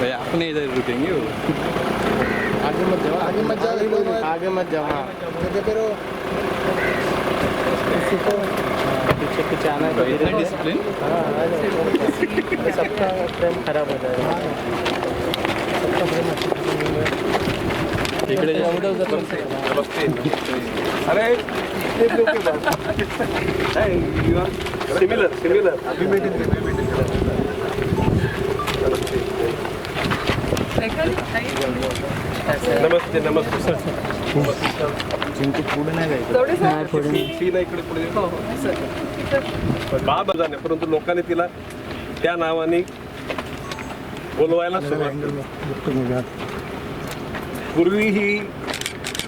भाई अपने इधर रुकेंगे वो। आगे मत जाओ आगे मत जाओ आगे मत जाओ हाँ। क्योंकि फिर वो किसी को हाँ, पीछे पीछे आना है इतना डिसिप्लिन हाँ सबका प्रेम खराब हो जाएगा। सबका प्रेम। इकडे। अरे सिमिलर सिमिलर नमस्ते नमस्ते सर. तुमची पुढे नाही जायचं नाही इकडे पुढे बघा नाही परंतु लोकांनी तिला त्या नावाने बोलवायला सुरुवात पूर्वी ही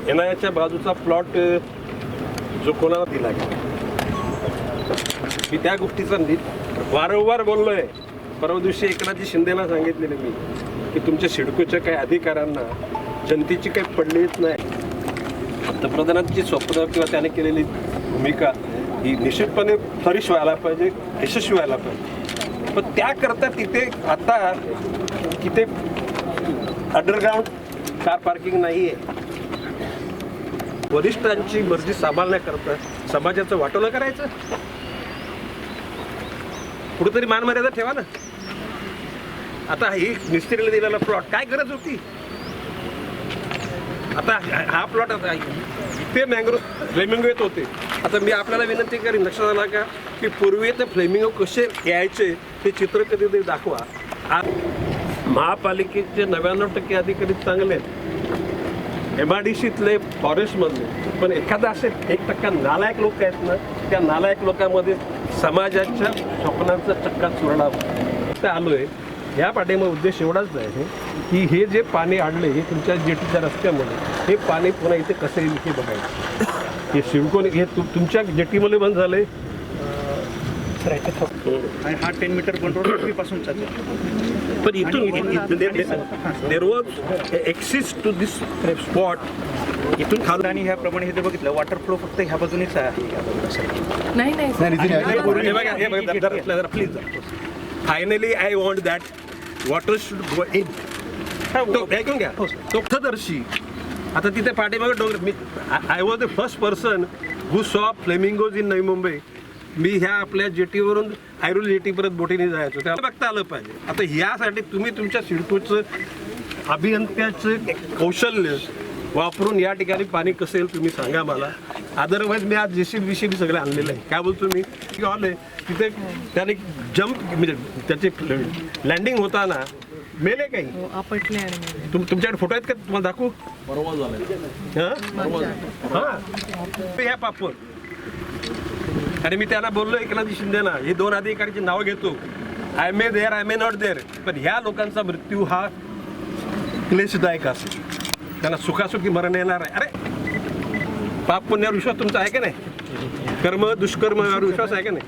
एनआयच्या बाजूचा प्लॉट जो कोणाला दिला गेला. मी त्या गोष्टीचा वारंवार बोललोय. परवा दिवशी एकनाथजी शिंदेला सांगितलेलं मी. की तुमच्या सिडकोच्या काही अधिकाऱ्यांना जनतेची काही पडलीच नाही. पंतप्रधानांची स्वप्न किंवा त्याने केलेली भूमिका ही निश्चितपणे फ्लरिश व्हायला पाहिजे यशस्वी व्हायला पाहिजे. पण त्याकरता तिथे आता तिथे अंडरग्राऊंड कार पार्किंग नाही आहे वरिष्ठांची मर्जी सांभाळण्याकरता समाजाचं वाटोलं करायचं. कुठेतरी मानमर्यादा ठेवा ना. आता ही मिस्त्रीला दिलेला प्लॉट काय गरज होती? आता हा- प्लॉट आता इथे मँग्रो फ्लेमिंगो येत होते. आता मी आपल्याला विनंती करीन लक्षात आला का? की पूर्वी ते फ्लेमिंगो कसे यायचे ते चित्र कधीतरी दाखवा. आज महापालिकेचे नव्याण्णव टक्के अधिकारी चांगले आहेत. एम आय डी सीतले फॉरेस्टमधले पण एखादा असे एक टक्का नालायक लोक आहेत ना त्या नालायक लोकांमध्ये समाजाच्या स्वप्नांचा चक्का चुरडा. ते आलो आहे ह्या पाठीमागे उद्देश एवढाच आहे की हे जे पाणी आणले हे तुमच्या जेटीच्या रस्त्यामध्ये हे पाणी पुन्हा इथे कसं येईल हे बघायचं. हे सिडकोन हे तु- तुमच्या जेटीमध्ये बंद झाले आणि हा टेन मीटर रोडपासून चालतो पण इथून there was access to this spot इथून खालून आणि ह्याप्रमाणे हे बघितलं वॉटर फ्लो फक्त ह्या बाजूनेच आहे. या. नहीं नहीं please finally I want that water should go in तो ऐकून घ्या. तो पथदर्शी आता तिथे पाठीमागे डोंगर मी I was the first person who saw flamingos in Navi Mumbai मी ह्या आपल्या जेटीवरून ऐरोल जेटीपर्यंत बोटीने जायचो. त्याला बघता आलं पाहिजे. आता ह्यासाठी तुम्ही तुमच्या सिडकोचं अभियंत्याचं कौशल्य वापरून या ठिकाणी पाणी कसं येईल तुम्ही सांगा मला. अदरवाईज मी आज जेसीबी बीसीबी सगळे आणलेलं आहे. काय बोलतो मी? की आले तिथे त्याने जम्प म्हणजे त्याचे लँडिंग होताना मेले काही? आपटले आणि मेले. तुम तुमच्याकडे फोटो आहेत का? तुम्हाला दाखवू? हां? हां? ह्या पापड. आणि मी त्यांना बोललो एकनाथ शिंदेना हे दोन अधिकारीची नावं घेतो. I may there I may not there पण ह्या लोकांचा मृत्यू हा क्लेशदायक असेल. त्यांना सुखासुखी मरण येणार आहे. अरे पाप पुण्यावर विश्वास तुमचा आहे का नाही? कर्म दुष्कर्म यावर विश्वास आहे का नाही?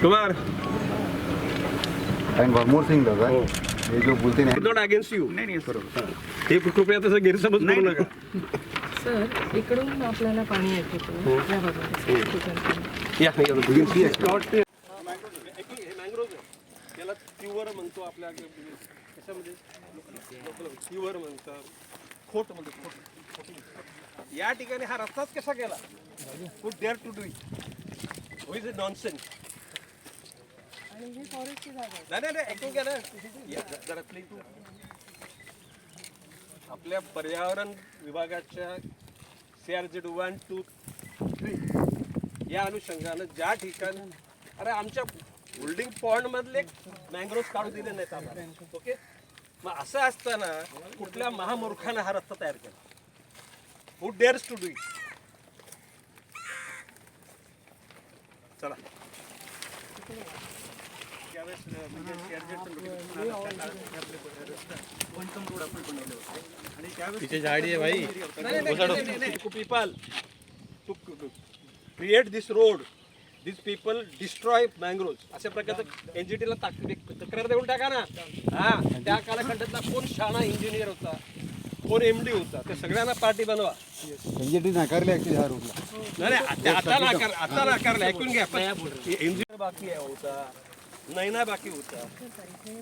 Kumar. And one more thing, दादा हो. हे जो बोलते नाही नॉट अगेन्स्ट यू नाही नाही बरोबर हे कृपया तसं गैरसमज करू नका. सर इकडून आपल्याला पाणी येत होतं या बाजूने तिकडून. या प्लॉट त्याला म्हणतो आपल्या म्हणतात. खोट म्हणतो खोट या ठिकाणी हा रस्ताच कसा केला would dare to do it is a nonsense. आपल्या पर्यावरण विभागाच्या C R Z one two three या अनुषंगानं ज्या ठिकाणी अरे आमच्या होल्डिंग पॉइंट मधले मँग्रोव्ह काढू दिले नाहीत आम्हाला. ओके मग असं असताना कुठल्या महामूर्खानं हा रस्ता तयार केला? Who dares to do it चला. म्हणजे शेअरजेटचं रोड आपण बनवले होते आणि त्यावेळेस झाड़ी है भाई people. To create this road this people destroy mangrove अशा प्रकारचं एन जी टीला तक्रार देऊन टाका ना. हा त्या कालखंडातला कोण शाणा इंजिनियर होता कोण एम डी होता ते सगळ्यांना पार्टी बनवा. एनजीटी नाकारली ऍक्च्युली रूटला नाही आता आता नाकार आता नाकारलं ऐकून घ्या. इंजिनियर बाकी आहे होता नैना बाकी होता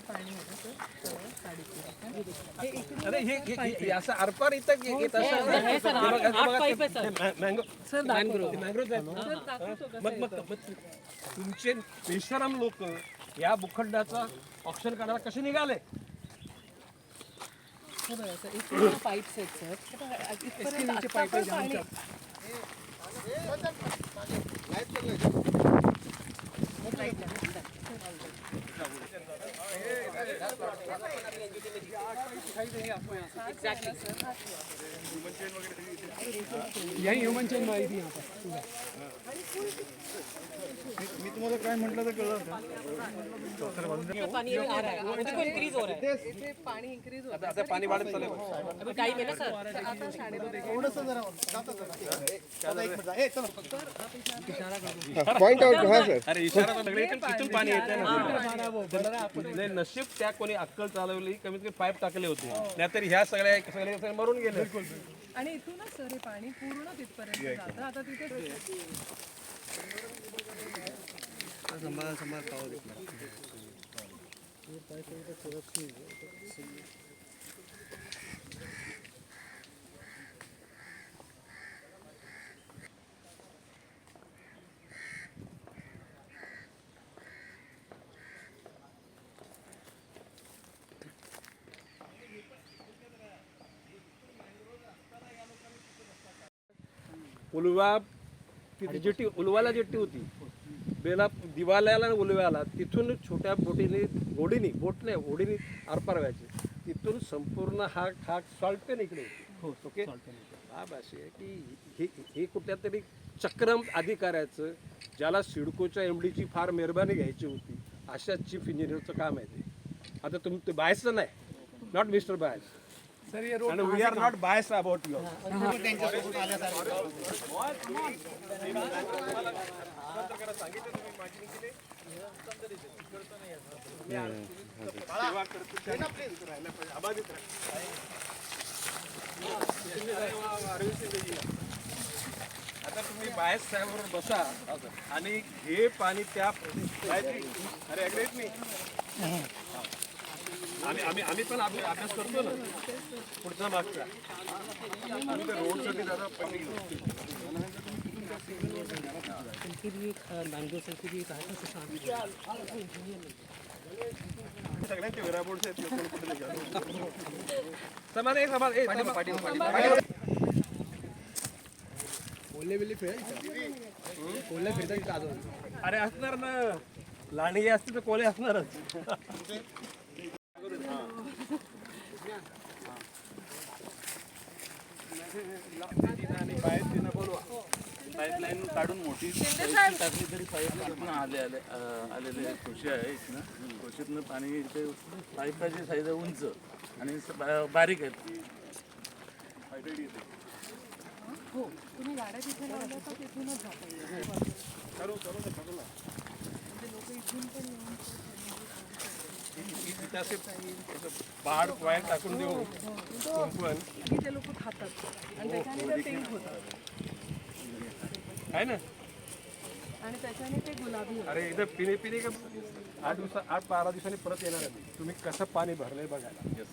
पाणी होतं सर साडेतीन इकडून अरे हे असं आरपार इथं येत हे सर, हे बघा, आठ बघा, पाईप आहे, ते- सर. ते मँगो आहेत ना? मग तुमचे बेशरम लोक या भूखंडाचा ऑप्शन काढायला कसे निघाले? हे बघा सर इकडून यही ह्यूमन चेन आई थी यहाँ पर। पण पाणी पानी आ रहा है मुझे को इंक्रीज हो रहा है इथे पाणी इंक्रीज होत आता पाणी वाढत चाललंय आहे टाइम आहे ना सर आता साडेबारा पॉइंट आउट हा सर अरे इशारा तर सगळे इथून पाणी येते ना. नाही, नशीब त्या कोणी अक्कल चालवली कमीत कमी पाईप टाकले होते. नाहीतर ह्या सगळ्या सगळे सगळे मरून गेले. आणि इथूनच सर हे पाणी पूर्ण तिथपर्यंत जातं. आता तिथे उलवा तिथे जेट्टी उलवाला जेट्टी होती. बेला दिवाल्याला उलव्याला तिथून छोट्या बोटीने गोडीने बोट नाही होडीने आरपार व्हायचे. तिथून संपूर्ण हा हा सॉल्टपेन इकडे ओके हा भाषे आहे की हे हे कुठल्या तरी चक्रम अधिकाऱ्याचं ज्याला सिडकोच्या एम डीची फार मेहरबानी घ्यायची होती अशा चीफ इंजिनियरचं काम आहे ते. आता तुम ते बायसचं नाही. नॉट मिस्टर बायस आणि we are not bias about your आता तुम्ही बायस साहेबवर बसा आणि हे पाणी त्या अरे अग्रेत मी. आम्ही आम्ही आम्ही पण अभ्या- अभ्यास करतो ना. पुढचा मागचा आम्ही तर रोडसाठी जरा सगळ्यांचे विराबोडचे आहेत लोकं कुठे नाही जात. अरे असणार ना लांडगे असते तर कोले असणारच आणि बाहेर पाईपलाईन काढून मोठी टाकली तरी पाईप आले आले आलेले कृषी आहे इथनं कृषीतनं पाणी इथे पाईपाची साईज उंच आणि बारीक आहेत. हो तुम्ही गाड्या तिथे लावल्या तर तिथूनच जाता तिथं असे असं बाड वायर टाकून देऊ कुंपण की ते लोक खातात. आणि त्याच्याने ते पिंक होतात. आहे ना? आणि त्याच्याने ते गुलाबी अरे इथं पिणे पिणे का आठ दिवसा आठ बारा दिवसांनी परत येणार आहे. तुम्ही कसं पाणी भरलंय बघायला.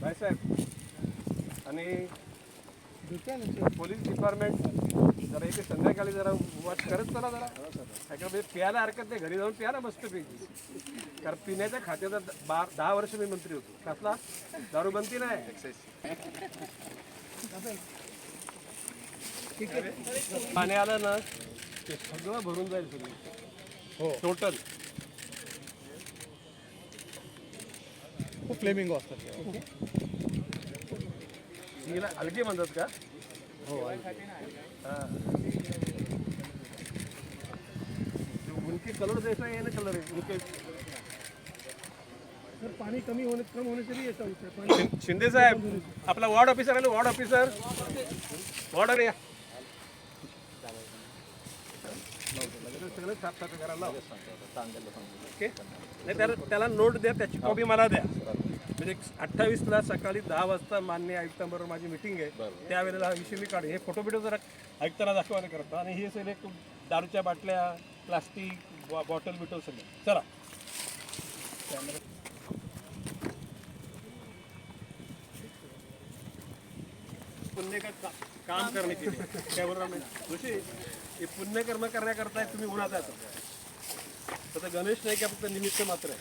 बाय साहेब. आणि पोलीस डिपार्टमेंट जरा इथे संध्याकाळी जरा वाट करत चला जरा. त्याच्यामध्ये प्यायला हरकत नाही. घरी जाऊन प्या ना मस्त पैकी. कारण पिण्याच्या खात्याचा द- बार दहा वर्ष मी मंत्री होतो. कसला? दारूबंदी नाही. पाणी आलं ना ते सगळं भरून जाईल तुम्ही हो. टोटल खूप फ्लेमिंगो असतात हिला अलगी म्हणतात का? हो उनके कलर जैसा है ना कलर है उनके पानी कमी होने कम होने से भी ऐसा होता है पानी शिं- शिंदे साहेब आपला वॉर्ड ऑफिसर आले वॉर्ड ऑफिसर वॉर्डर या करायला लाव. ओके? नाही त्याला त्याला नोट द्या त्याची कॉपी मला द्या. म्हणजे अठ्ठावीसला सकाळी दहा वाजता मान्य आयुक्तांबरोबर माझी मिटिंग आहे. त्यावेळेला हा विषय मी काढेन. हे फोटो बिटो जरा आयुक्तांना दाखवायला करता. आणि हे सगळे दारूच्या बाटल्या प्लास्टिक बॉटल बिटल सगळे. चला. पुण्य का- काम करणे के लिए. काय बरोबर नाही जोशी हे पुण्यकर्म करण्याकरता तुम्ही उन्हात आहे आता गणेश नाही का फक्त निमित्त मात्र आहे.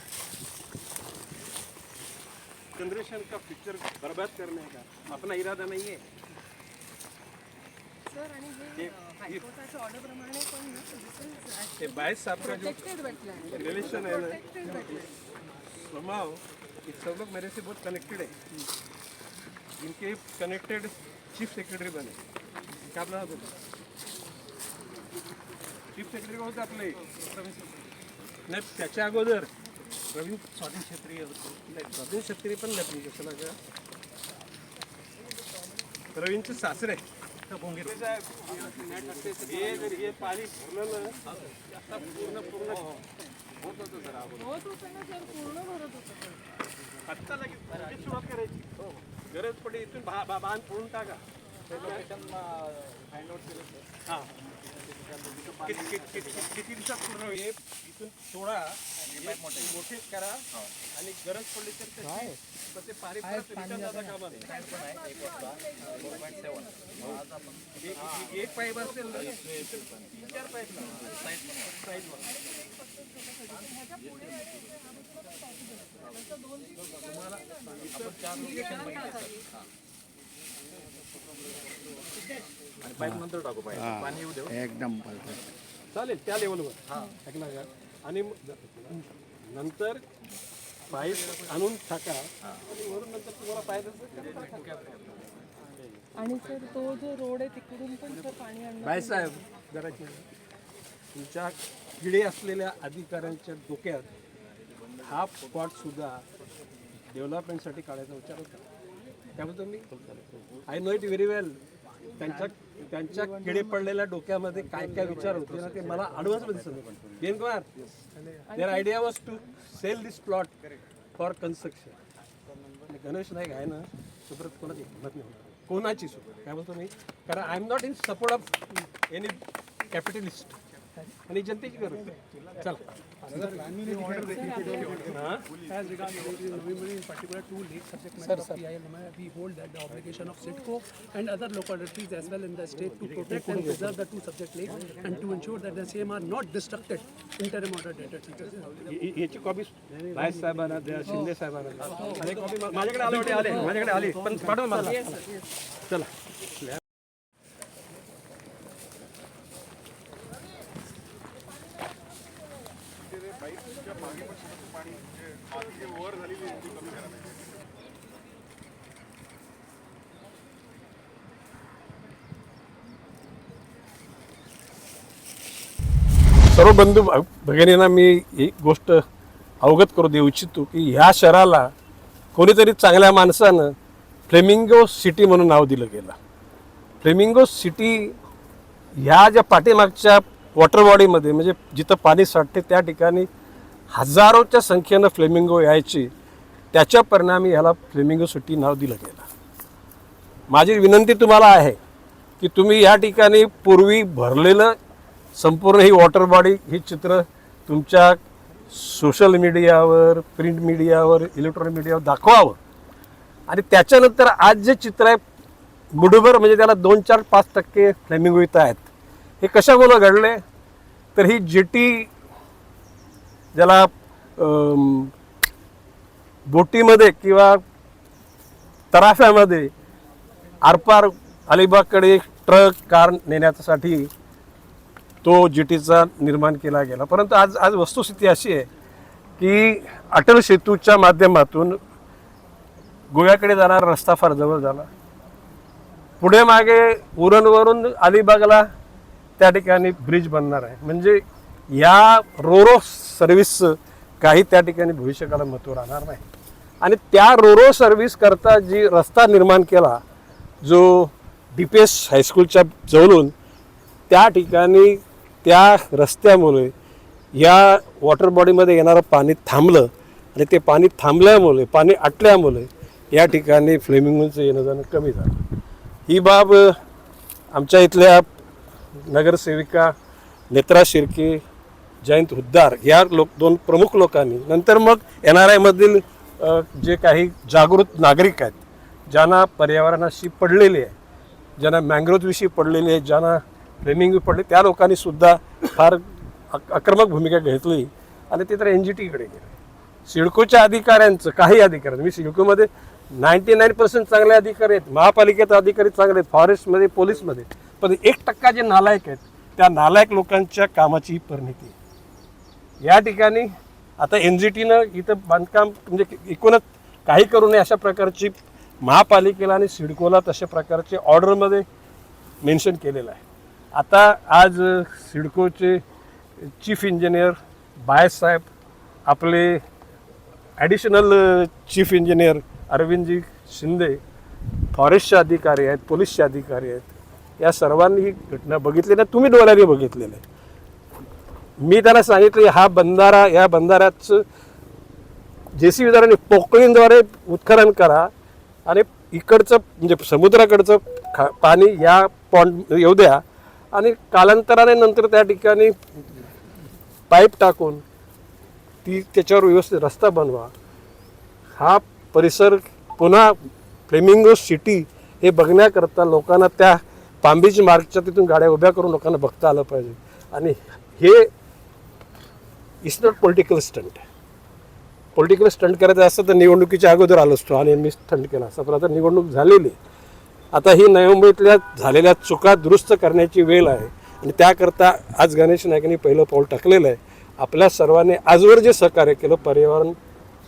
जनरेशन का फ्यूचर बर्बाद करने का? अपना इरादा नहीं है सर आणि हे हायकोर्टाच्या पण जो. रिलेशन है ना. ये सब लोग मेरे से बहुत कनेक्टेड है इनके कनेक्टेड चीफ सेक्रेटरी बने. क्या आपला होतं चीफ सेक्रेटरी होते आपले. नाही त्याच्या अगोदर. प्रवीण स्वाधीन क्षेत्रीय होते. नाही स्वाधीन क्षेत्रीय पण नाही कशाला का प्रवीणचे सासरे. हे जर हे पाणी भरलं ना आता पूर्ण पूर्ण होत होतं जरा. होत होतं ना सर पूर्ण भरत होतं. आत्ता लगेच सुरुवात करायची. गरज पडली इथून भा- बांध फोडून टाका. हां. किती दिवसात पूर्ण होईल हे इथून सोडा मोठे करा आणि गरज पडली तर ते पाणी परत return जाता कामा नये. एक- एक- एक पाईप असेल ना तीन चार पाईप साईडवर एकदम चालेल त्या लेवलवर ऐकला का आणि मग नंतर पाईप आणून टाका. आणि वरून नंतर तुम्हाला पाहिजे असेल तर टाका. आणि सर तो जो रोड आहे तिकडून पण सर पाणी आणणं बायसाहेब जरा तुमच्या किडे असलेल्या अधिकाऱ्यांच्या डोक्यात हा स्पॉट सुद्धा डेव्हलपमेंटसाठी काढायचा विचार होता. त्याबद्दल मी I know it very well त्यांच्या त्यांच्या किडे पडलेल्या डोक्यामध्ये काय काय विचार होते ना ते मला ॲडव्हान्समध्ये दिसत Ben Kumar their idea was to sell this plot for construction Ganesh Naik आहे ना सुप्रत कोणाची हिंमत नाही होणार. कोणाची सुद्धा काय बोलतो मी? कारण I am not in support of any capitalist आणि जनतेची गरज आहे चला As regards to November in particular, two lake subject matter of PIL, we hold that the obligation of CITCO and other localities as well in the state to protect and preserve the two subject lakes and to ensure that the same are not destructed interim order dated. य- य- याची copy राज साहेबांना द्या शिंदे साहेबांना द्या. आणि copy मा- माझ्याकडे आले होते आले माझ्याकडे आले पण पाठवा मला चला सर्व बंधू भगिनींना मी एक गोष्ट अवगत करू देऊ इच्छितो की ह्या शहराला कोणीतरी चांगल्या माणसानं फ्लेमिंगो सिटी म्हणून नाव दिलं गेलं. फ्लेमिंगो सिटी ह्या ज्या पाठीमागच्या वॉटर बॉडीमध्ये म्हणजे जिथं पाणी साठते त्या ठिकाणी हजारोच्या संख्येनं फ्लेमिंगो यायची त्याच्या परिणामी ह्याला फ्लेमिंगो सिटी नाव दिलं गेलं. माझी विनंती तुम्हाला आहे की तुम्ही या ठिकाणी पूर्वी भरलेलं संपूर्ण ही वॉटर बॉडी ही चित्र तुमच्या सोशल मीडियावर प्रिंट मीडियावर इलेक्ट्रॉनिक मीडियावर दाखवावं. आणि त्याच्यानंतर आज जे चित्र आहे मुठभर म्हणजे त्याला दोन चार पाच टक्के फ्लेमिंग इथं आहेत. हे कशामुळं घडले तर ही जेटी ज्याला बोटीमध्ये किंवा तराफ्यामध्ये आरपार अलिबागकडे ट्रक कार नेण्यासाठी तो जी टीचा निर्माण केला गेला. परंतु आज आज वस्तुस्थिती अशी आहे की अटल सेतूच्या माध्यमातून गोव्याकडे जाणारा रस्ता फार जवळ झाला. पुढे मागे उरणवरून अलिबागला त्या ठिकाणी ब्रिज बनणार आहे. म्हणजे या रोरो सर्व्हिस काही त्या ठिकाणी भविष्यकाला महत्त्व राहणार नाही. आणि त्या रोरो सर्व्हिस करता जी रस्ता निर्माण केला जो डी पी एस हायस्कूलच्या जवळून त्या ठिकाणी त्या रस्त्यामुळे या वॉटर बॉडीमध्ये येणारं पाणी थांबलं आणि ते पाणी थांबल्यामुळे पाणी आटल्यामुळे या ठिकाणी फ्लेमिंगचं येणं जाणं कमी झालं. ही बाब आमच्या इथल्या नगरसेविका नेत्रा शिर्के जयंत हुद्दार या लोक दोन प्रमुख लोकांनी नंतर मग एन आर आयमधील जे काही जागृत नागरिक आहेत ज्यांना पर्यावरणाशी पडलेले आहे ज्यांना मँग्रोजविषयी पडलेले आहे ज्यांना फ्लेमिंग पडले. त्या लोकांनी सुद्धा फार आक्रमक भूमिका घेतली. आणि ते तर एन जी टीकडे गेले. सिडकोच्या अधिकाऱ्यांचं काही अधिकारी मी सिडकोमध्ये नाईन्टी नाईन पर्सेंट चांगले अधिकारी आहेत. महापालिकेत अधिकारी चांगले आहेत. फॉरेस्टमध्ये पोलीसमध्ये. पण एक टक्का जे नालायक आहेत त्या नालायक लोकांच्या कामाची ही परिणिती आहे. या ठिकाणी आता एन जी टीनं इथं बांधकाम म्हणजे एकूणच काही करू नये अशा प्रकारची महापालिकेला आणि सिडकोला तशा प्रकारचे ऑर्डरमध्ये मेन्शन केलेलं आहे. आता आज सिडकोचे चीफ इंजिनियर बायसाहेब आपले ॲडिशनल चीफ इंजिनियर अरविंदजी शिंदे फॉरेस्टचे अधिकारी आहेत पोलीसचे अधिकारी आहेत या सर्वांनी ही घटना बघितली ना तुम्ही डोळ्याने बघितलेलं आहे. मी त्यांना सांगितले हा बंधारा या बंधाऱ्याचं जे सी विदाराने पोकळींद्वारे उत्खनन करा आणि इकडचं म्हणजे समुद्राकडचं खा पाणी या पॉन्ड येऊ द्या आणि कालांतराने नंतर त्या ठिकाणी पाईप टाकून ती त्याच्यावर व्यवस्थित रस्ता बनवा. हा परिसर पुन्हा फ्लेमिंगो सिटी हे बघण्याकरता लोकांना त्या पांबीच मार्गच्या तिथून गाड्या उभ्या करून लोकांना बघता आलं पाहिजे. आणि हे it's not political stunt political stunt करायचं असतं तर निवडणुकीच्या अगोदर आलो असतो आणि मी स्टंट केला असता. पण आता निवडणूक झालेली आहे. आता ही नवमुंबईतल्या झालेल्या चुका दुरुस्त करण्याची वेळ आहे. आणि त्याकरता आज गणेश नाईकांनी पहिलं पाऊल टाकलेलं आहे. आपल्या सर्वांनी आजवर जे सहकार्य केलं पर्यावरण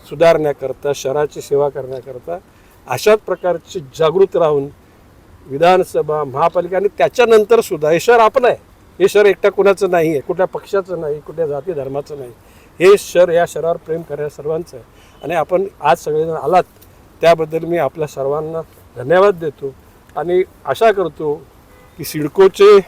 सुधारण्याकरता शहराची सेवा करण्याकरता अशाच प्रकारची जागृत राहून विधानसभा महापालिका आणि त्याच्यानंतर सुद्धा हे शहर आपण आहे. हे शहर एकट्या कुणाचं नाही आहे कुठल्या पक्षाचं नाही कुठल्या जाती धर्माचं नाही. हे शहर या शहरावर प्रेम करणाऱ्या सर्वांचं आहे. आणि आपण आज सगळेजण आलात त्याबद्दल मी आपल्या सर्वांना धन्यवाद देतो. आणि आशा करतो की सिडकोचे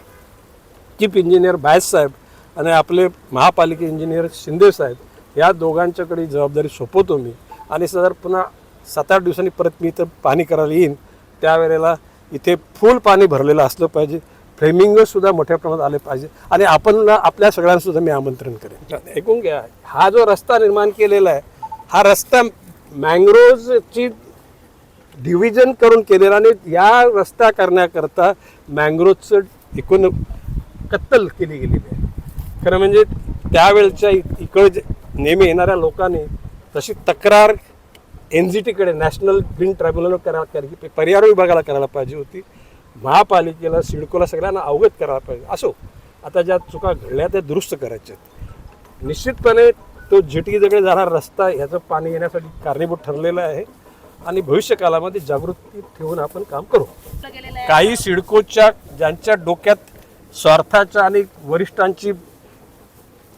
चीफ इंजिनियर बायस साहेब आणि आपले महापालिका इंजिनियर शिंदे साहेब या दोघांच्याकडे जबाबदारी सोपवतो मी. आणि सर पुन्हा सात आठ दिवसांनी परत मी इथं पाणी करायला येईन. त्यावेळेला इथे फुल पाणी भरलेलं असलं पाहिजे. फ्रेमिंगसुद्धा मोठ्या प्रमाणात आले पाहिजे. आणि आपण आपल्या सगळ्यांसुद्धा मी आमंत्रण करेन. ऐकून घ्या. हा जो रस्ता निर्माण केलेला आहे हा रस्ता मँग्रोजची डिव्हिजन करून केलेलं आणि या रस्ता करण्याकरता मँग्रोवचं एकूण कत्तल केली गेलेली आहे. खरं म्हणजे त्यावेळच्या इ- इकडे नेहमी येणाऱ्या लोकांनी तशी तक्रार एन जी टीकडे नॅशनल ग्रीन ट्रायब्युनल करायला करायची पर्यावरण विभागाला करायला पाहिजे होती. महापालिकेला सिडकोला सगळ्यांना अवगत करायला पाहिजे. असो आता ज्या चुका घडल्या त्या दुरुस्त करायच्या निश्चितपणे तो जेटीजकडे जाणारा रस्ता ह्याचं पाणी येण्यासाठी कारणीभूत ठरलेला आहे. आणि भविष्य काळामध्ये जागृती ठेवून आपण काम करू. काही सिडकोच्या ज्यांच्या डोक्यात स्वार्थाच्या आणि वरिष्ठांची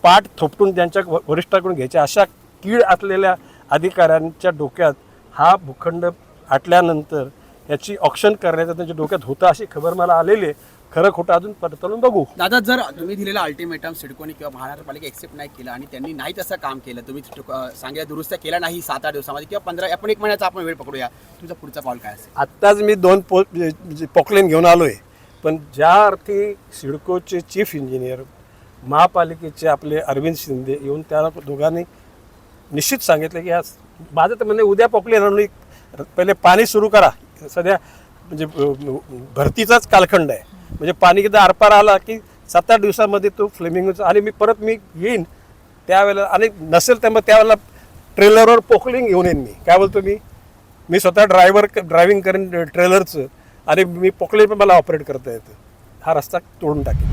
पाठ थोपटून त्यांच्या वरिष्ठाकडून घ्यायच्या अशा कीड असलेल्या अधिकाऱ्यांच्या डोक्यात हा भूखंड आटल्यानंतर याची ऑप्शन करण्याचं त्यांच्या डोक्यात होतं अशी खबर मला आलेली आहे. खरं खोटं अजून पडताळून बघू. दादा जर तुम्ही दिलेला अल्टिमेटम सिडकोनी किंवा महानगरपालिका एक्सेप्ट नाही केलं आणि त्यांनी नाही तसं काम केलं तुम्ही सांगितलं दुरुस्त केला नाही सात आठ दिवसामध्ये किंवा पंधरा आपण एक महिन्याचा आपण वेळ पकडूया. तुमचा पुढचा कॉल काय असेल? आत्ताच मी दोन पो पॉकलेन घेऊन आलो आहे पण ज्या अर्थी सिडकोचे चीफ इंजिनियर महापालिकेचे आपले अरविंद शिंदे येऊन त्या दोघांनी निश्चित सांगितलं की आज माझं तर म्हणजे उद्या पॉकलेन आणून एक पहिले पाणी सुरू करा. सध्या म्हणजे भरतीचाच कालखंड आहे. म्हणजे पाणी एकदा आरपार आला की सात आठ दिवसामध्ये तो फ्लेमिंगचा आणि मी परत मी येईन त्यावेळेला आणि नसेल तर मग त्यावेळेला ट्रेलरवर पोकलिंग घेऊन येईन मी. काय बोलतो मी? मी स्वतः ड्रायव्हर ड्रायव्हिंग करेन ट्रेलरचं आणि मी पोकलिंग पण मला ऑपरेट करता येतं. हा रस्ता तोडून टाकेन.